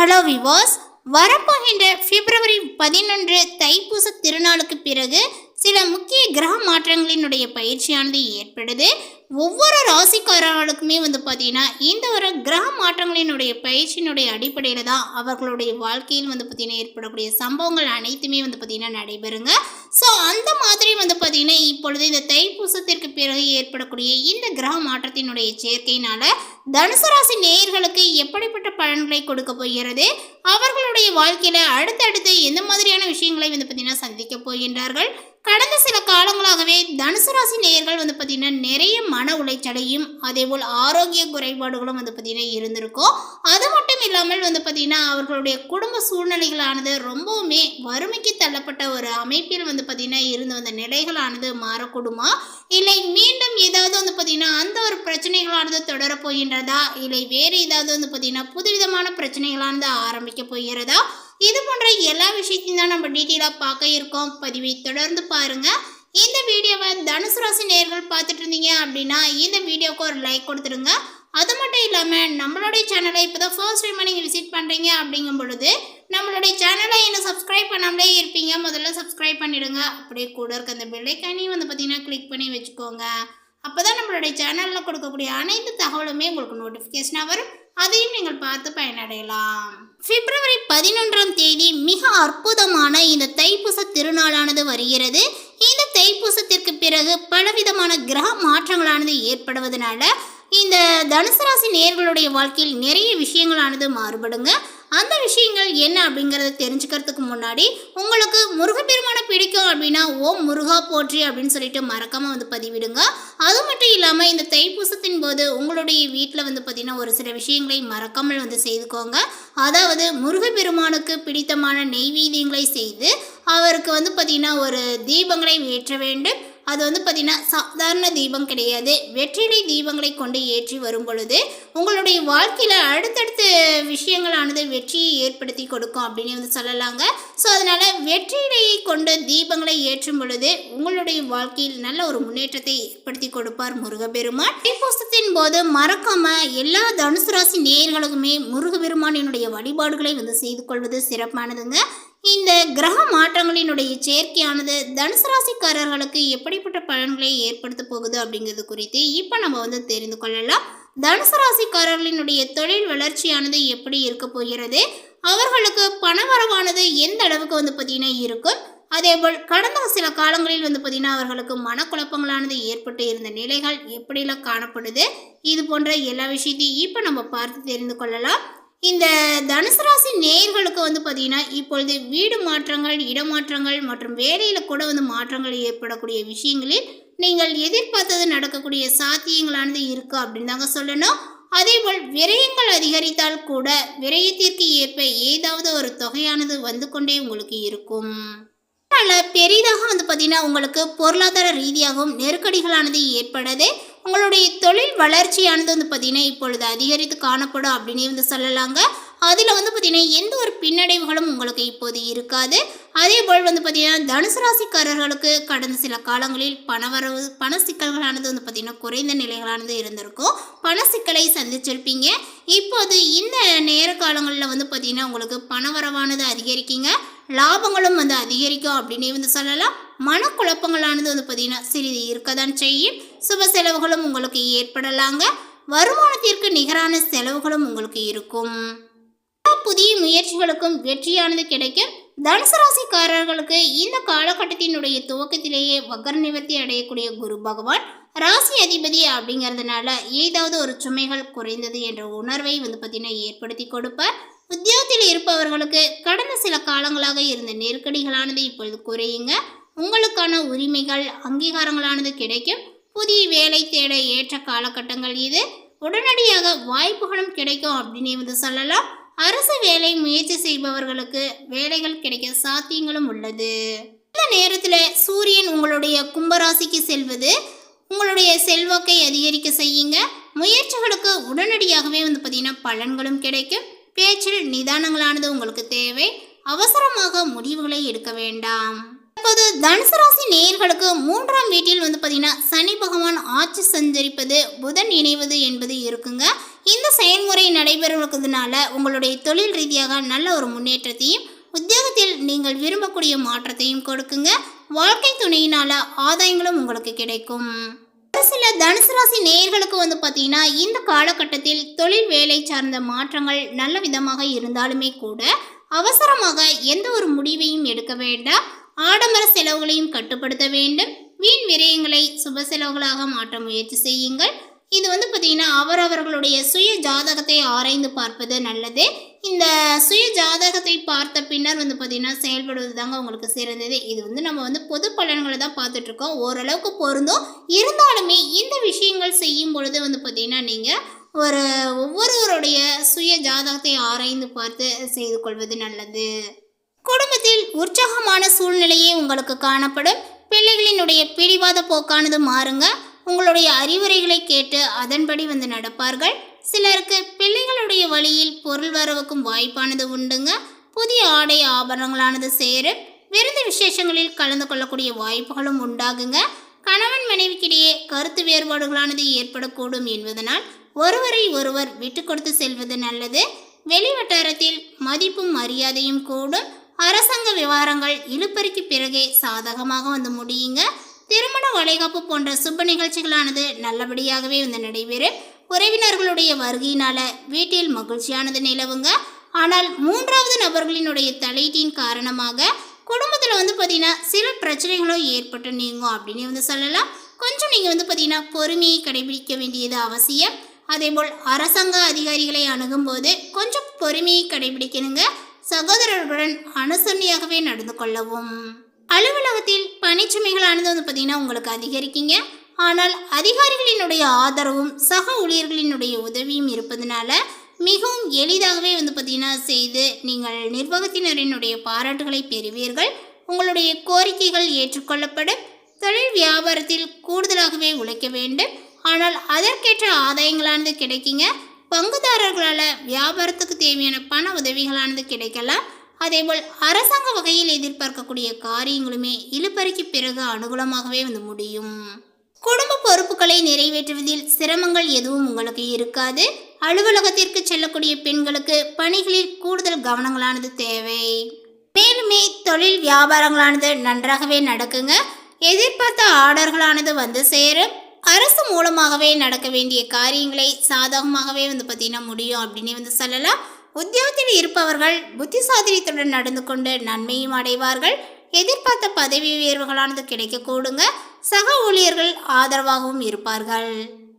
Hello விவாஸ் வரப்போகின்ற பிப்ரவரி பதினொன்று தைப்பூச திருநாளுக்கு பிறகு சில முக்கிய கிரக மாற்றங்களினுடைய பயிற்சியானது ஏற்படுது. ஒவ்வொரு ராசிக்காரர்களுக்குமே வந்து பார்த்தீங்கன்னா இந்த ஒரு கிரக மாற்றங்களினுடைய பயிற்சியினுடைய அடிப்படையில் தான் அவர்களுடைய வாழ்க்கையில் வந்து பார்த்தீங்கன்னா ஏற்படக்கூடிய சம்பவங்கள் அனைத்துமே வந்து பார்த்தீங்கன்னா நடைபெறுங்க. ஸோ அந்த மாதிரி வந்து பார்த்தீங்கன்னா இப்பொழுது இந்த தைப்பூசத்திற்கு பிறகு ஏற்படக்கூடிய இந்த கிரக மாற்றத்தினுடைய சேர்க்கையினால தனுசு ராசி நேயர்களுக்கு எப்படிப்பட்ட பலன்களை கொடுக்க போகிறது? அவர்களுடைய வாழ்க்கையில் அடுத்தடுத்து எந்த மாதிரியான விஷயங்களை வந்து பார்த்தீங்கன்னா சந்திக்க போகின்றார்கள்? கடந்த சில காலங்களாகவே தனுசு ராசி நேயர்கள் வந்து பார்த்தீங்கன்னா நிறைய மன உளைச்சலையும் அதேபோல் ஆரோக்கிய குறைபாடுகளும் வந்து பார்த்திங்கன்னா இருந்திருக்கும் அது மட்டும் இல்லாமல் வந்து பார்த்திங்கன்னா அவர்களுடைய குடும்ப சூழ்நிலைகளானது ரொம்பவுமே வறுமைக்கு தள்ளப்பட்ட ஒரு அமைப்பில் வந்து பார்த்தீங்கன்னா இருந்து வந்த நிலைகளானது மாறக்கூடுமா? இல்லை மீண்டும் ஏதாவது வந்து பார்த்தீங்கன்னா அந்த ஒரு பிரச்சனைகளானது தொடரப் போகின்றதா? இல்லை வேறு ஏதாவது வந்து பார்த்தீங்கன்னா புதுவிதமான பிரச்சனைகளானது ஆரம்பிக்க போகிறதா? இது போன்ற எல்லா விஷயத்தையும் தான் நம்ம டீட்டெயிலாக பார்க்க இருக்கோம். பதிவை தொடர்ந்து பாருங்க. இந்த வீடியோவை தனுசு ராசி நேர்கள் பார்த்துட்டு இருந்தீங்க அப்படின்னா இந்த வீடியோவுக்கு ஒரு லைக் கொடுத்துருங்க அது மட்டும் இல்லாமல் நம்மளுடைய சேனலை இப்போ தான் ஃபர்ஸ்ட் டைம் நீங்கள் விசிட் பண்ணுறீங்க அப்படிங்கும் பொழுது நம்மளுடைய சேனலை இன்னும் சப்ஸ்கிரைப் பண்ணாமலே இருப்பீங்க. முதல்ல சப்ஸ்கிரைப் பண்ணிடுங்க. அப்படியே கூட இருக்க அந்த பெல்லைக்கானையும் வந்து பார்த்தீங்கன்னா கிளிக் பண்ணி வச்சுக்கோங்க. அப்போ தான் நம்மளுடைய சேனலில் கொடுக்கக்கூடிய அனைத்து தகவலுமே உங்களுக்கு நோட்டிஃபிகேஷனாக வரும். அதையும் நீங்கள் பார்த்து பயனடையலாம். பிப்ரவரி பதினொன்றாம் தேதி மிக அற்புதமான இந்த தைப்பூச திருநாளானது வருகிறது. இந்த தைப்பூசத்திற்கு பிறகு பலவிதமான கிரக மாற்றங்களானது ஏற்படுவதனால இந்த தனுசு ராசி நேர்களுடைய வாழ்க்கையில் நிறைய விஷயங்களானது மாறுபடுங்க. அந்த விஷயங்கள் என்ன அப்படிங்கிறத தெரிஞ்சுக்கிறதுக்கு முன்னாடி உங்களுக்கு முருகப்பெருமானை பிடிக்கும் அப்படின்னா ஓம் முருகா போற்றி அப்படின்னு சொல்லிட்டு மறக்காம வந்து பதிவிடுங்க. அது மட்டும் இல்லாமல் இந்த தைப்பூசத்தின் போது உங்களுடைய வீட்டில் வந்து பார்த்தீங்கன்னா ஒரு சில விஷயங்களை மறக்காமல் வந்து செய்துக்கோங்க. அதாவது முருகப்பெருமானுக்கு பிடித்தமான நெய்வேதியங்களை செய்து அவருக்கு வந்து பார்த்தீங்கன்னா ஒரு தீபங்களை ஏற்ற வேண்டும். அது வந்து பார்த்திங்கன்னா சாதாரண தீபம் கிடையாது. வெற்றிலை தீபங்களை கொண்டு ஏற்றி வரும் பொழுது உங்களுடைய வாழ்க்கையில் அடுத்தடுத்த விஷயங்களானது வெற்றியை ஏற்படுத்தி கொடுக்கும் அப்படின்னு வந்து சொல்லலாங்க. ஸோ அதனால் வெற்றிலையை கொண்டு தீபங்களை ஏற்றும் பொழுது உங்களுடைய வாழ்க்கையில் நல்ல ஒரு முன்னேற்றத்தை ஏற்படுத்தி கொடுப்பார் முருகப்பெருமான். தைப்பூசத்தின் போது மறக்காமல் எல்லா தனுசு ராசி நேயர்களுக்குமே முருகப்பெருமானினுடைய வழிபாடுகளை வந்து செய்து கொள்வது சிறப்பானதுங்க. இந்த கிரக மாற்றங்களினுடைய சேர்க்கையானது தனுசு ராசிக்காரர்களுக்கு எப்படிப்பட்ட பலன்களை ஏற்படுத்த போகுது அப்படிங்கிறது குறித்து இப்போ நம்ம வந்து தெரிந்து கொள்ளலாம். தனுசு ராசிக்காரர்களினுடைய தொழில் வளர்ச்சியானது எப்படி இருக்க போகிறது? அவர்களுக்கு பணவரவானது எந்த அளவுக்கு வந்து பார்த்தீங்கன்னா இருக்கும்? அதேபோல் கடந்த சில காலங்களில் வந்து பார்த்தீங்கன்னா அவர்களுக்கு மனக்குழப்பங்களானது ஏற்பட்டு இருந்த நிலைகள் எப்படிலாம் காணப்படுது? இது போன்ற எல்லா விஷயத்தையும் இப்போ நம்ம பார்த்து தெரிந்து கொள்ளலாம். இந்த தனுசு ராசி நேயர்களுக்கு வந்து பார்த்தீங்கன்னா இப்பொழுது வீடு மாற்றங்கள் இடமாற்றங்கள் மற்றும் வேலையில் கூட வந்து மாற்றங்கள் ஏற்படக்கூடிய விஷயங்களில் நீங்கள் எதிர்பார்த்தது நடக்கக்கூடிய சாத்தியங்களானது இருக்கு அப்படின்னு தாங்க சொல்லணும். அதேபோல் விரயங்கள் அதிகரித்தால் கூட விரயத்திற்கு ஏற்ப ஏதாவது ஒரு தொகையானது வந்து கொண்டே உங்களுக்கு இருக்கும். அதனால் பெரிதாக வந்து பார்த்தீங்கன்னா உங்களுக்கு பொருளாதார ரீதியாகவும் நெருக்கடிகளானது ஏற்படுது. உங்களுடைய தொழில் வளர்ச்சியானது வந்து பார்த்தீங்கன்னா இப்பொழுது அதிகரித்து காணப்படும் அப்படின்னு வந்து சொல்லலாங்க. அதில் வந்து பார்த்திங்கன்னா எந்த ஒரு பின்னடைவுகளும் உங்களுக்கு இப்போது இருக்காது. அதே போல் வந்து பார்த்திங்கன்னா தனுசு ராசிக்காரர்களுக்கு கடந்த சில காலங்களில் பணவரவு பண சிக்கல்களானது வந்து பார்த்தீங்கன்னா குறைந்த நிலைகளானது இருந்திருக்கும். பண சிக்கலை சந்திச்சிருப்பீங்க. இப்போது இந்த நேர காலங்களில் வந்து பார்த்திங்கன்னா உங்களுக்கு பணவரவானது அதிகரிக்குங்க. லாபங்களும் வந்து அதிகரிக்கும் அப்படின்னே வந்து சொல்லலாம். மனக்குழப்பங்களானது வந்து பார்த்தீங்கன்னா சிறிது இருக்க தான் செய்யும். சுப செலவுகளும் உங்களுக்கு ஏற்படலாங்க. வருமானத்திற்கு நிகரான செலவுகளும் உங்களுக்கு இருக்கும். புதிய முயற்சிகளுக்கும் வெற்றியானது கிடைக்கும் தனுசு ராசிக்காரர்களுக்கு இந்த காலகட்டத்தினுடைய துவக்கத்திலேயே வக்கர நிவர்த்தி அடையக்கூடிய குரு பகவான் ராசி அதிபதி அப்படிங்கிறதுனால ஏதாவது ஒரு சுமைகள் குறைந்தது என்ற உணர்வை வந்து பார்த்தீங்கன்னா ஏற்படுத்தி கொடுப்பார். உத்தியோகத்தில் இருப்பவர்களுக்கு கடந்த சில காலங்களாக இருந்த நெருக்கடிகளானது இப்பொழுது குறையுங்க. உங்களுக்கான உரிமைகள் அங்கீகாரங்களானது கிடைக்கும். புதிய வேலை தேட ஏற்ற காலகட்டங்கள் இது. உடனடியாக வாய்ப்புகளும் கிடைக்கும் அப்படின்னு வந்து சொல்லலாம். அரசு வேலை முயற்சி செய்பவர்களுக்கு வேலைகள் கிடைக்க சாத்தியங்களும் உள்ளது. இந்த நேரத்தில் சூரியன் உங்களுடைய கும்பராசிக்கு செல்வது உங்களுடைய செல்வாக்கை அதிகரிக்க செய்யுங்க. முயற்சிகளுக்கு உடனடியாகவே வந்து பார்த்தீங்கன்னா பலன்களும் கிடைக்கும். பேச்சில் நிதானங்களானது உங்களுக்கு தேவை. அவசரமாக முடிவுகளை எடுக்க வேண்டாம். தற்போது தனுசு ராசி நேயர்களுக்கு மூன்றாம் வீட்டில் வந்து பார்த்தீங்கன்னா சனி பகவான் ஆட்சி சஞ்சரிப்பது புதன் இணைவது என்பது இருக்குங்க. இந்த செயல்முறை நடைபெறுவதனால உங்களுடைய தொழில் ரீதியாக நல்ல ஒரு முன்னேற்றத்தையும் உத்தியோகத்தில் நீங்கள் விரும்பக்கூடிய மாற்றத்தையும் கொடுக்குங்க. வாழ்க்கை துணையினால ஆதாயங்களும் உங்களுக்கு கிடைக்கும். ஒரு சில தனுசு ராசி நேயர்களுக்கு வந்து பார்த்தீங்கன்னா இந்த காலகட்டத்தில் தொழில் வேலை சார்ந்த மாற்றங்கள் நல்ல விதமாக இருந்தாலுமே கூட அவசரமாக எந்த ஒரு முடிவையும் எடுக்க வேண்டாம். ஆடம்பர செலவுகளையும் கட்டுப்படுத்த வேண்டும். வீண் விரயங்களை சுப செலவுகளாக மாற்ற முயற்சி செய்யுங்கள். இது வந்து பார்த்தீங்கன்னா அவரவர்களுடைய சுய ஜாதகத்தை ஆராய்ந்து பார்ப்பது நல்லது. இந்த சுய ஜாதகத்தை பார்த்த பின்னர் வந்து பார்த்தீங்கன்னா செயல்படுவது தாங்க உங்களுக்கு சிறந்தது. இது வந்து நம்ம வந்து பொது பலன்களை தான் பார்த்துட்ருக்கோம். ஓரளவுக்கு பொருந்தும். இருந்தாலுமே இந்த விஷயங்கள் செய்யும் பொழுது வந்து பார்த்தீங்கன்னா நீங்கள் ஒரு ஒவ்வொருவருடைய சுய ஜாதகத்தை ஆராய்ந்து பார்த்து செய்து கொள்வது நல்லது. குடும்பத்தில் உற்சாகமான சூழ்நிலையே உங்களுக்கு காணப்படும். பிள்ளைகளினுடைய பிடிவாத போக்கானது மாறுங்க. உங்களுடைய அறிவுரைகளை கேட்டு அதன்படி வந்து நடப்பார்கள். சிலருக்கு பிள்ளைகளுடைய வழியில் பொருள் வரவுக்கும் வாய்ப்பானது உண்டுங்க. புதிய ஆடை ஆபரணங்களானது சேரும். விருந்து விசேஷங்களில் கலந்து கொள்ளக்கூடிய வாய்ப்புகளும் உண்டாகுங்க. கணவன் மனைவிக்கிடையே கருத்து வேறுபாடுகளானது ஏற்படக்கூடும் என்பதனால் ஒருவரை ஒருவர் விட்டு கொடுத்து செல்வது நல்லது. வெளி வட்டாரத்தில் மதிப்பும் மரியாதையும் கூடும். அரசாங்க விவகாரங்கள் இழுப்பறிக்கு பிறகே சாதகமாக வந்து முடியுங்க. திருமண வளைகாப்பு போன்ற சுப நிகழ்ச்சிகளானது நல்லபடியாகவே வந்து நடைபெறும். உறவினர்களுடைய வருகையினால வீட்டில் மகிழ்ச்சியானது நிலவுங்க. ஆனால் மூன்றாவது நபர்களினுடைய தலையீட்டின் காரணமாக குடும்பத்தில் வந்து பார்த்தீங்கன்னா சில பிரச்சனைகளும் ஏற்பட்டு நீங்கும் அப்படின்னு வந்து சொல்லலாம். கொஞ்சம் நீங்கள் வந்து பார்த்தீங்கன்னா பொறுமையை கடைபிடிக்க வேண்டியது அவசியம். அதேபோல் அரசாங்க அதிகாரிகளை அணுகும்போது கொஞ்சம் பொறுமையை கடைபிடிக்கணுங்க. சகோதரர்களுடன் அனுசரணையாகவே நடந்து கொள்ளவும். அலுவலகத்தில் பணிச்சுமைகளானது வந்து பார்த்தீங்கன்னா உங்களுக்கு அதிகரிக்கீங்க. ஆனால் அதிகாரிகளினுடைய ஆதரவும் சக ஊழியர்களினுடைய உதவியும் இருப்பதனால மிகவும் எளிதாகவே வந்து பார்த்தீங்கன்னா செய்து நீங்கள் நிர்வாகத்தினரினுடைய பாராட்டுகளை பெறுவீர்கள். உங்களுடைய கோரிக்கைகள் ஏற்றுக்கொள்ளப்படும். தொழில் வியாபாரத்தில் கூடுதலாகவே உழைக்க வேண்டும். ஆனால் அதற்கேற்ற ஆதாயங்களானது கிடைக்குங்க. பங்குதாரர்களால் வியாபாரத்துக்கு தேவையான பண உதவிகளானது கிடைக்கலாம். அதேபோல் அரசாங்க வகையில் எதிர்பார்க்கக்கூடிய காரியங்களுமே இழுப்பறிக்கு பிறகு அனுகூலமாகவே வந்து முடியும். குடும்ப பொறுப்புகளை நிறைவேற்றுவதில் சிரமங்கள் எதுவும் உங்களுக்கு இருக்காது. அலுவலகத்திற்கு செல்லக்கூடிய பெண்களுக்கு பணிகளில் கூடுதல் கவனங்களானது தேவை. மேலுமே தொழில் வியாபாரங்களானது நன்றாகவே நடக்குங்க. எதிர்பார்த்த ஆர்டர்களானது வந்து சேரும். அரசு மூலமாகவே நடக்க வேண்டிய காரியங்களை சாதகமாகவே வந்து பார்த்தீங்கன்னா முடியும் அப்படின்னு வந்து சொல்லலாம். உத்தியோகத்தில் இருப்பவர்கள் புத்திசாதிரியத்துடன் நடந்து கொண்டு நன்மையும் அடைவார்கள். எதிர்பார்த்த பதவி உயர்வுகளானது கிடைக்கக்கூடுங்க. சக ஊழியர்கள் ஆதரவாகவும் இருப்பார்கள்.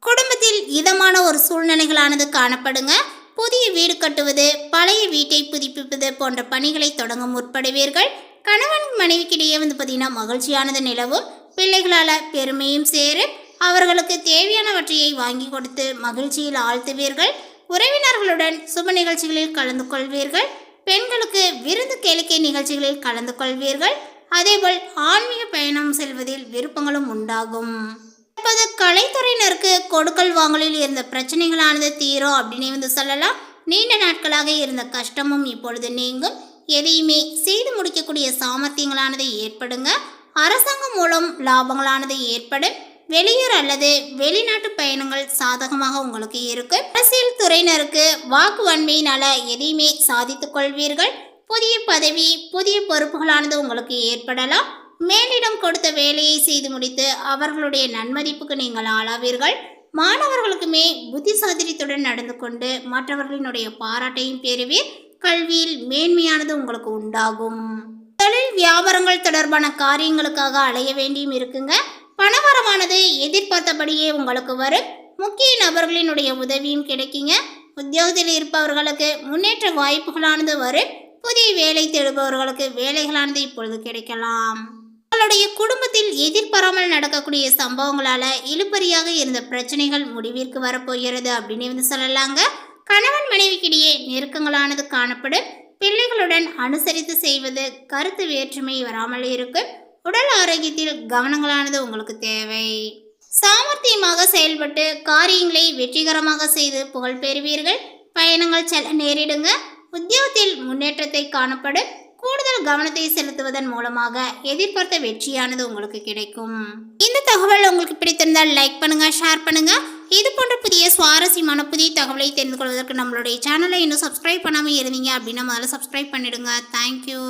குடும்பத்தில் இதமான ஒரு சூழ்நிலைகளானது காணப்படுங்க. புதிய வீடு கட்டுவது பழைய வீட்டை புதுப்பிப்பது போன்ற பணிகளை தொடங்க முற்படுவீர்கள். கணவன் மனைவிக்கிடையே வந்து பார்த்தீங்கன்னா மகிழ்ச்சியானது நிலவும். பிள்ளைகளால் பெருமையும் சேரும். அவர்களுக்கு தேவையானவற்றையை வாங்கி கொடுத்து மகிழ்ச்சியில் ஆழ்த்துவீர்கள். உறவினர்களுடன் சுப நிகழ்ச்சிகளில் கலந்து கொள்வீர்கள். பெண்களுக்கு விருந்து கேளிக்கை நிகழ்ச்சிகளில் கலந்து கொள்வீர்கள். அதேபோல் ஆன்மீக பயணம் செல்வதில் விருப்பங்களும் உண்டாகும். இப்போது கலைத்துறையினருக்கு கொடுக்கல் வாங்கலில் இருந்த பிரச்சனைகளானது தீரும் அப்படின்னு வந்து சொல்லலாம். நீண்ட நாட்களாக இருந்த கஷ்டமும் இப்பொழுது நீங்கும். எதையுமே செய்து முடிக்கக்கூடிய சாமர்த்தியங்களானது ஏற்படுங்க. அரசாங்கம் மூலம் லாபங்களானது ஏற்படும். வெளியூர் அல்லது வெளிநாட்டு பயணங்கள் சாதகமாக உங்களுக்கு இருக்கும் அரசியல் துறையினருக்கு வாக்கு வன்மையினால எதையுமே சாதித்துக் கொள்வீர்கள். புதிய பதவி புதிய பொறுப்புகளானது உங்களுக்கு ஏற்படலாம். மேலிடம் கொடுத்த வேலையை செய்து முடித்து அவர்களுடைய நன்மதிப்புக்கு நீங்கள் ஆளாவீர்கள். மாணவர்களுக்குமே புத்திசாதிரியத்துடன் நடந்து கொண்டு மற்றவர்களினுடைய பாராட்டையும் பெறுவீர். கல்வியில் மேன்மையானது உங்களுக்கு உண்டாகும். தொழில் வியாபாரங்கள் தொடர்பான காரியங்களுக்காக அலைய வேண்டியும் இருக்குங்க. வியாபாரமானது எதிர்பார்த்தபடியே உங்களுக்கு வரும். முக்கிய நபர்களினுடைய உதவியும் கிடைக்குங்க. உத்தியோகத்தில் இருப்பவர்களுக்கு முன்னேற்ற வாய்ப்புகளானது வரும். புதிய வேலை தேடுபவர்களுக்கு வேலைகளானது இப்பொழுது கிடைக்கலாம். உங்களுடைய குடும்பத்தில் எதிர்பாராமல் நடக்கக்கூடிய சம்பவங்களால இழுபறியாக இருந்த பிரச்சனைகள் முடிவிற்கு வரப்போகிறது அப்படின்னு வந்து சொல்லலாங்க. கணவன் மனைவிக்கிடையே நெருக்கங்களானது காணப்படும். பிள்ளைகளுடன் அனுசரித்து செய்வது கருத்து வேற்றுமை வராமல் இருக்கும். உடல் ஆரோக்கியத்தில் கவனங்களானது உங்களுக்கு தேவை. சாமர்த்தியமாக செயல்பட்டு காரியங்களை வெற்றிகரமாக செய்து புகழ் பெறுவீர்கள். பயணங்கள் செல்ல நேரிடுங்க. உத்தியோகத்தில் முன்னேற்றத்தை காணப்படும் கூடுதல் கவனத்தை செலுத்துவதன் மூலமாக எதிர்பார்த்த வெற்றியானது உங்களுக்கு கிடைக்கும். இந்த தகவல் உங்களுக்கு பிடித்திருந்தால் லைக் பண்ணுங்க ஷேர் பண்ணுங்க. இது போன்ற புதிய சுவாரஸ்யமான புதிய தகவலை தெரிந்து கொள்வதற்கு நம்மளுடைய சேனலை இன்னும் சப்ஸ்கிரைப் பண்ணாமல் இருந்தீங்க அப்படின்னா முதல்ல சப்ஸ்கிரைப் பண்ணிடுங்க. தேங்க்யூ